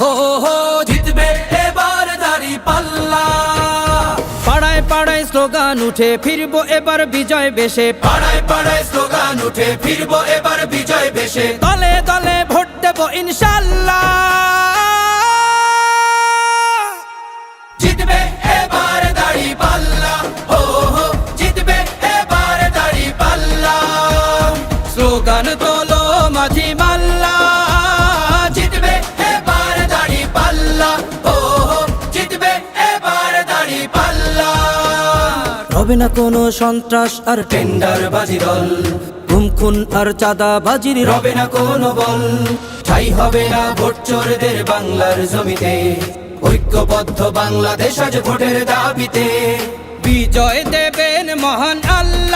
হো হো জিতবে এবার দাড়ি পাল্লা। পাড়ায় পাড়ায় স্লোগান উঠে ফিরবো এবার বিজয় বেশে। পাড়ায় পাড়ায় স্লোগান উঠে ফিরবো এবার বিজয় বেশে। দলে দলে ভোট দেবো ইনশাল্লাহ। জিতবে এবার দাড়ি পাল্লা। হো হো জিতবে এবার দাড়ি পাল্লা। স্লোগান তোলো মাঝি মাল্লা। দাড়ি পাল্লা। হবে না কোনো সন্ত্রাস আর টেন্ডার বাজি দল। খুন আর চাঁদা বাজির রবে না কোনো বল। ঠাই হবে না ভোট চোরদের বাংলার জমিতে। ঐক্যবদ্ধ বাংলাদেশ আজ ভোটের দাবিতে। বিজয় দেবেন মহান আল্লাহ।